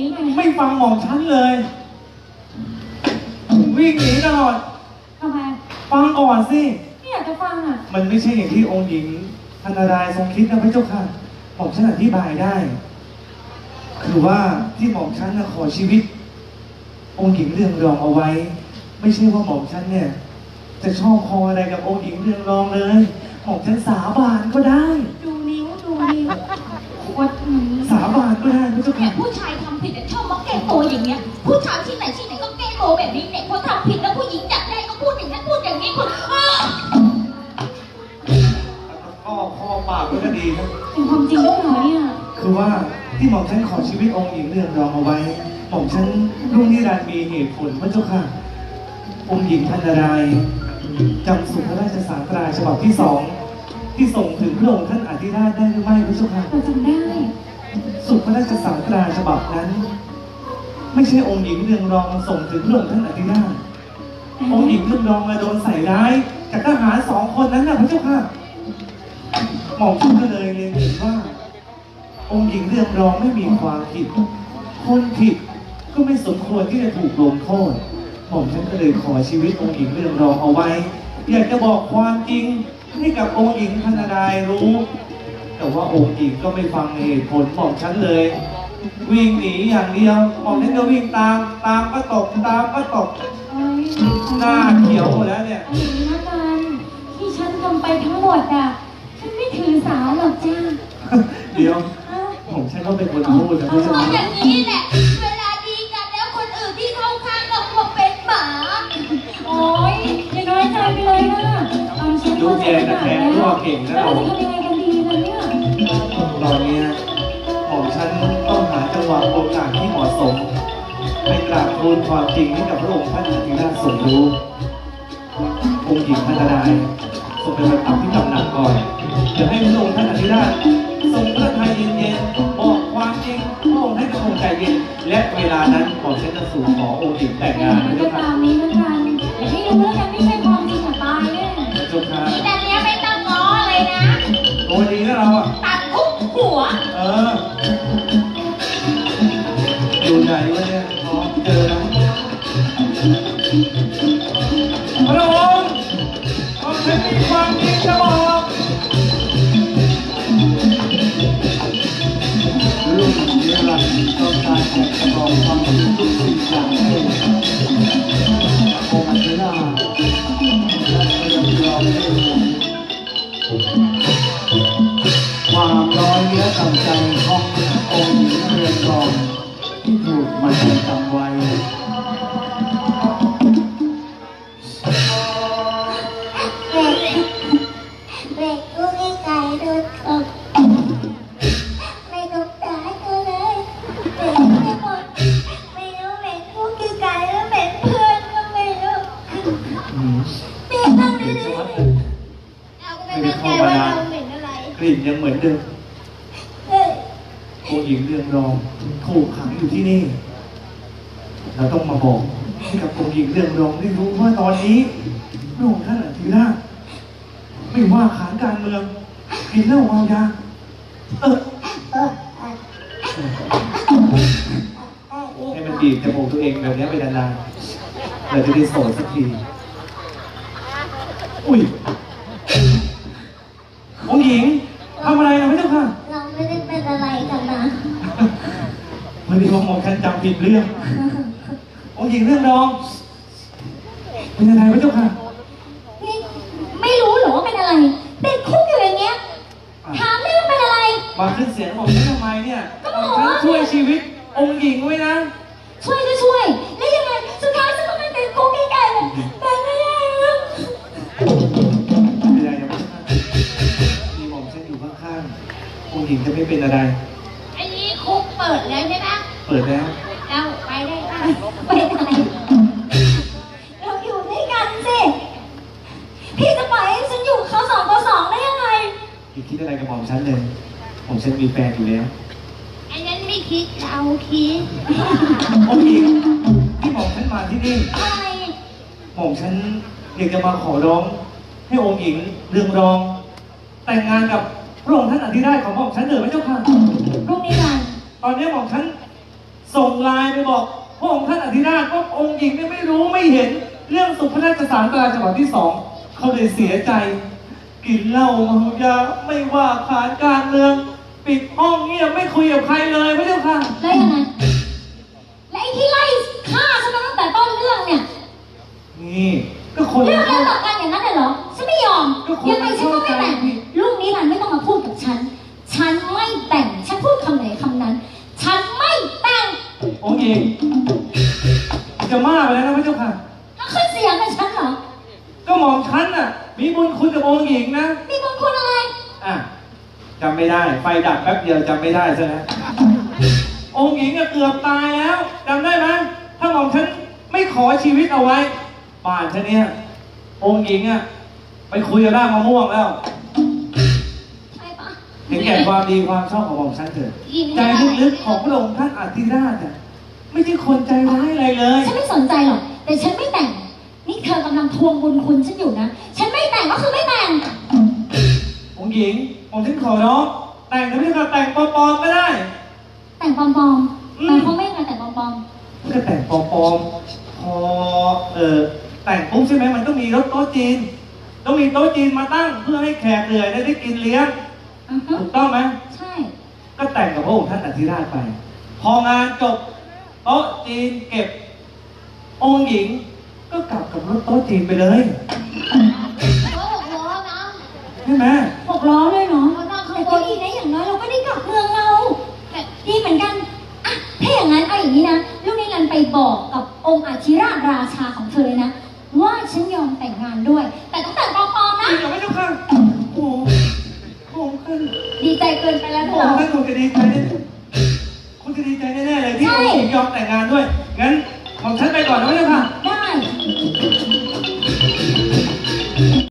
นี้ไงไม่ฟังหม่อมฉันเลย วิ่งหนีตลอด ทำไมฟังก่อนสิ ไม่อยากจะฟังอะ มันไม่ใช่อย่างที่องค์หญิงธนารายทรงคิดนะพระเจ้าค่ะหม่อมฉันอธิบายได้ คือว่าที่หม่อมฉันนะขอชีวิต องค์หญิงเรื่องรองเอาไว้ ไม่ใช่ว่าหม่อมฉันเนี่ย จะชอบคออะไรกับองค์หญิงเรื่องรองเลยหม่อมฉันสาบานก็ได้ ดูนิ้วดูนิ้ววัดนี้สาบานก็ได้พระเจ้าเนี่ค่ะยผู้ พ่อพ่อปากก็ดีครับ เป็นความจริงหรือเปล่าเนี่ย คือว่าที่หม่อมฉันขอชีวิตองค์หญิงเรืองรองเอาไว้ หม่อมฉันรุ่งนิรันดร์มีเหตุผลพระเจ้าค่ะ องค์หญิงพันนารายณ์จำสุพระราชสารตราฉบับที่สองที่ส่งถึงพระองค์ท่านอธิราชได้หรือไม่พระเจ้าค่ะ เราจำได้ สุพระราชสารตราฉบับนั้น ไม่ใช่องค์หญิงเรืองรองส่งถึงพระองค์ท่านอธิราชองค์หญิงเรืองรองมาโดนใส่ร้ายจากทหารสองคนนั้นนะพระเจ้าค่ะ หม่อมฉันก็เลยเรียเห็นว่า องค์หญิงเรืองรองไม่มีความผิด คนผิดก็ไม่สมควรที่จะถูกลงโทษหม่อมฉันก็เลยขอชีวิตองค์หญิงเรืองรองเอาไว้ อยากจะบอกความจริงให้กับองค์หญิงพนดายรู้ แต่ว่าองค์หญิงก็ไม่ฟังเหตุผลหม่อมฉันเลย วิ่งหนีอย่างเดียวหม่อมฉันก็วิ่งตามตามก็ตกตามก็ตกเอ้ยหน้าเขียวหมดแล้วเนี่ย เอาอย่างนี้ละกันที่ฉันทำไปทั้งหมดอะ ถือสาหรอกจ้าเดี๋ยวเอ้าผมฉันก็เป็นคนพูดนะไม่ใช่เพราะอย่างนี้แหละ เวลาดีกันแล้วคนอื่นที่เข้าข้างก็มาเป็นหมา โอ๊ยอย่าน้อยใจไปเลยนะเอาฉันลูเข้ากใจแกขนะนาดแกนี้รั่วแล้วเก่งนะแล้วเราเราจะทำยังไงกันดีล่ะเนี่ยตอนเนี้ยผมฉันต้องหาจังหวะโอกาสที่เหมาะสมไปกราบทูลความจริงให้กับพระองค์ท่านอธิราชทรงรู้องค์หญิงพันดาย ทรงเป็นประทับที่ตำหนักก่อนเดี๋ยวให้พระองค์ท่านอธิราชทรงพระทัยเย็นๆบอกความจริงพระองค์ให้พระองค์ใจเย็นและเวลานั้นผมฉันจะสู่ขอองค์หญิงแต่งงานมันะนก็เจ้าค่ะตามนี้ละกันอย่าให้รู้แล้วกันไม่ใช่ความจริงอะตายแน่พระเจ้าค่ะแต่เนี้ยไม่ต้องง้อเลยนะโอ้ดีนะเราอะตัดทุกหัว เอออยู่ไหนวะเนี่ย อืมเบรกต้องเดี๋ดูยวดิสักพักหนึ่งเราก็ไม่มั่นใจว่าเราเหม็นอะไร กลิ่นยังเหมือนเดิมเฮ้ยองค์หญิงเรืองรองถูกขังอยู่ที่นี่ เราต้องมาบอกให้กับองค์หญิงเรืองรองได้รู้ว่าตอนนี้พระองค์ท่านอธิราชไม่ว่าขานการเมืองกินเหล้าเมายาเออเออเออเออให้มันบีบจมูกตัวเองแบบนี้ไปนานๆเราจะได้โสดสักที อุ้ยองค์หญิงทำอะไรนะพระเจ้าค่ะเราไม่ได้เป็นอะไรกันนะพอดีว่าหมอฉันจำผิดเรื่ององค์หญิงเรื่องรอง เป็นยังไงพระเจ้าค่ะ นี่ไม่รู้เหรอว่าเป็นอะไรติดคุกอยู่อย่างเงี้ย ถามได้ว่าเป็นอะไร มาขึ้นเสียงบอกฉันทำไมเนี่ยก็บอกฉันว่าช่วยชีวิตองค์หญิงไว้นะ ช่วยก็ช่วย หญิงจะไม่เป็นอะไร อันนี้คุกเปิดแล้วใช่ไหมเปิดแล้ว เราไปได้ป่ะไปไหนเราอยู่ด้วยกันสิพี่จะปล่อยให้ฉันอยู่กับเขาสองต่อสองได้ยังไงอย่าคิดอะไรกับหม่อมฉันเลยหม่อมฉันมีแฟนอยู่แล้วอันนั้นไม่คิดเราคิดองค์หญิงที่หม่อมฉันมาที่นี่อะไรหม่อมฉันอยากจะมาขอร้อง ให้องค์หญิงเรืองรอง แต่งงานกับ พระองค์ท่านอธิราชของหม่อมฉันเถิดพระเจ้าค่ะ พรุ่งนี้กันตอนนี้หม่อมฉันส่งไลน์ไปบอกพระองค์ท่านอธิราชว่าองค์หญิงเนี่ยไม่รู้ไม่เห็น เรื่องสุพระราชสารตราฉบับที่สองเขาเลยเสียใจ กินเหล้าเมายาไม่ว่าขานการเมือง ปิดห้องเงียบไม่คุยกับใครเลยพระเจ้าค่ะแล้วยังไงและไอ้ที่ไล่ฆ่าฉันมาตั้งแต่ต้นเรื่องเนี่ยนี่ก็คนเรื่องเข้าเรื่องต่อกันอย่างนั้นเลยเหรอฉัน ไม่ยอมก็คนยังไงฉันก็ไม่แต่งเข้าใจผิดลูกนี้รันไม่ต้องมาพูดกับฉัน ฉันไม่แต่ง ฉันพูดคำไหนคำนั้น ฉันไม่แต่งองค์หญิงจะมากไปแล้วนะพระเจ้าค่ะถ้าขึ้นเสียงกับฉันเหรอ ก็หมอมฉันน่ะ มีบุญคุณกับองค์หญิงนะ มีบุญคุณอะไร อะจำไม่ได้ ไฟดับแป๊บเดียวจำไม่ได้ซะแล้วองค์หญิงก็เกือบตายแล้วจำได้ไหมถ้าหมอมฉันไม่ขอชีวิตเอาไว้ป่านฉันเนี่ยองค์หญิงอะ ไปคุยกับร่างมะม่วงแล้ว ใช่ปะเห็นแก่ความดีความชอบของหมอมฉันเถอะยินใจไม่ได้ลึกๆของพระองค์ท่านอธิราชอะไม่ใช่คนใจร้ายอะไรเลย ฉันไม่สนใจหรอก แต่ฉันไม่แต่ง นี่เธอกำลังทวงบุญคุณฉันอยู่นะ ฉันไม่แต่งก็คือไม่แต่งองค์หญิง ผมฉันขอร้องแต่งแต่ไม่ใช่แต่งปลอมๆก็ได้ แต่งปลอมอืๆมมันเขาไม่ไงแต่งปลอมก็แต่งปลอมๆพอเออแต่งปุ๊บใช่ไหมมันต้องมีรถโต๊ะจีน ต้องมีโต๊ะจีนมาตั้งเพื่อให้แขกเหนื่อยได้ได้กินเลี้ยงๆอือฮึถูกต้องไหม ใช่ ก็แต่งกับพระองค์ท่านอธิราชไป พองานจบโต๊ะจีนเก็บ องค์หญิง ก็กลับกับรถโต๊ะจีนไปเลยโอ้โหนะใช่ไหมหกล้อเลยเนาะเขานั่งข้างแต่บก็นดีนะอย่างน้อยเราก็ได้กลับเมืองเราแต่ดีเหมือนกันอะถ้าอย่างนั้นเอาอย่างนี้นะ ลูกนิรันดร์ไปบอกกับองค์อาชิราชราชาของเธอเลยนะ ว่าฉันยอมแต่งงานด้วย ดีใจเกินไปแล้วทุกเรา ถ้าคุณจะดีใจแน่คุณจะดีใจแน่ๆเลยที่ใช่ ผมยอมแต่งงานด้วย งั้นของฉันไปก่อนนะเจ้าค่ะ ได้